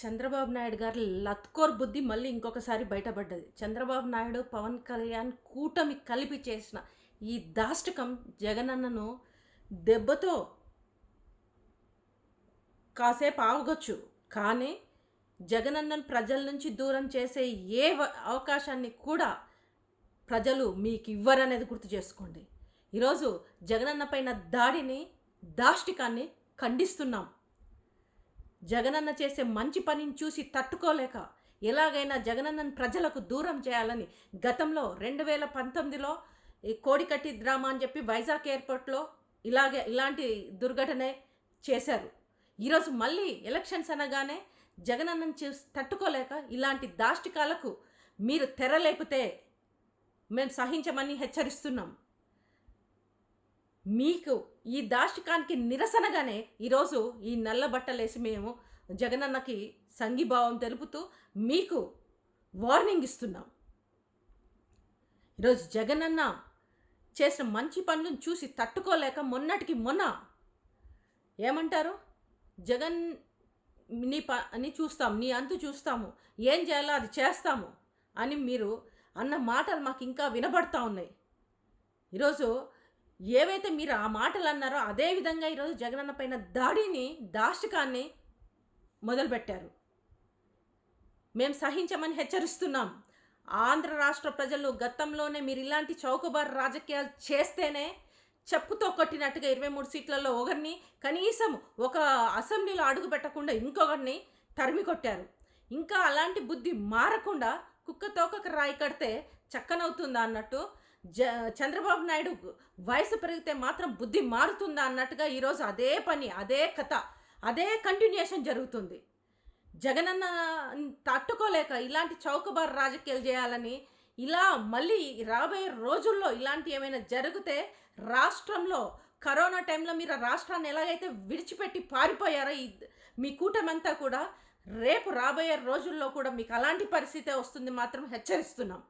చంద్రబాబు నాయుడు గారి లత్కోర్ బుద్ధి మళ్ళీ ఇంకొకసారి బయటపడ్డది. చంద్రబాబు నాయుడు పవన్ కళ్యాణ్ కూటమి కలిపి చేసిన ఈ దాష్టకం జగనన్నను దెబ్బతో కాసేపు ఆగొచ్చు కానీ జగనన్నను ప్రజల నుంచి దూరం చేసే ఏ అవకాశాన్ని కూడా ప్రజలు మీకు ఇవ్వరనేది గుర్తు చేసుకోండి. ఈరోజు జగనన్న పైన దాడిని దాష్టికాన్ని ఖండిస్తున్నాం. జగనన్న చేసే మంచి పనిని చూసి తట్టుకోలేక ఎలాగైనా జగనన్నను ప్రజలకు దూరం చేయాలని గతంలో రెండు వేల పంతొమ్మిదిలో కోడికట్టి డ్రామా అని చెప్పి వైజాగ్ ఎయిర్పోర్ట్లో ఇలాగే ఇలాంటి దుర్ఘటనే చేశారు. ఈరోజు మళ్ళీ ఎలక్షన్స్ అనగానే జగనన్నను చూసి తట్టుకోలేక ఇలాంటి దాష్టికాలకు మీరు తెరలేపితే మేము సహించమని హెచ్చరిస్తున్నాం. మీకు ఈ దాష్టికానికి నిరసనగానే ఈరోజు ఈ నల్ల బట్టలేసి మేము జగనన్నకి సంఘీభావం తెలుపుతూ మీకు వార్నింగ్ ఇస్తున్నాం. ఈరోజు జగనన్న చేసిన మంచి పనులను చూసి తట్టుకోలేక మొన్నటికి మొన్న ఏమంటారు? జగన్ నీ ప అని చూస్తాం నీ అంతు చూస్తాము ఏం చేయాలో అది చేస్తాము అని మీరు అన్న మాటలు మాకు ఇంకా వినబడతా ఉన్నాయి. ఈరోజు ఏవైతే మీరు ఆ మాటలు అన్నారో అదే విధంగా ఈరోజు జగనన్న పైన దాడిని దాష్టికాన్ని మొదలుపెట్టారు. మేము సహించమని హెచ్చరిస్తున్నాం. ఆంధ్ర రాష్ట్ర ప్రజలు గతంలోనే మీరు ఇలాంటి చౌకబారు రాజకీయాలు చేస్తేనే చెప్పుతో కొట్టినట్టుగా ఇరవై మూడు సీట్లలో ఒకరిని కనీసం ఒక అసెంబ్లీలో అడుగు పెట్టకుండా ఇంకొకరిని తరిమి కొట్టారు. ఇంకా అలాంటి బుద్ధి మారకుండా కుక్క తోకకు రాయి కడితే చక్కనవుతుందా అన్నట్టు జ చంద్రబాబు నాయుడు వయసు పెరిగితే మాత్రం బుద్ధి మారుతుందా అన్నట్టుగా ఈరోజు అదే పని అదే కథ అదే కంటిన్యూషన్ జరుగుతుంది. జగనన్న తట్టుకోలేక ఇలాంటి చౌకబారు రాజకీయాలు చేయాలని ఇలా మళ్ళీ రాబోయే రోజుల్లో ఇలాంటి ఏమైనా జరిగితే రాష్ట్రంలో కరోనా టైంలో మీరు రాష్ట్రాన్ని ఎలాగైతే విడిచిపెట్టి పారిపోయారో ఈ మీ కూటమంతా కూడా రేపు రాబోయే రోజుల్లో కూడా మీకు అలాంటి పరిస్థితే వస్తుంది మాత్రం హెచ్చరిస్తున్నాం.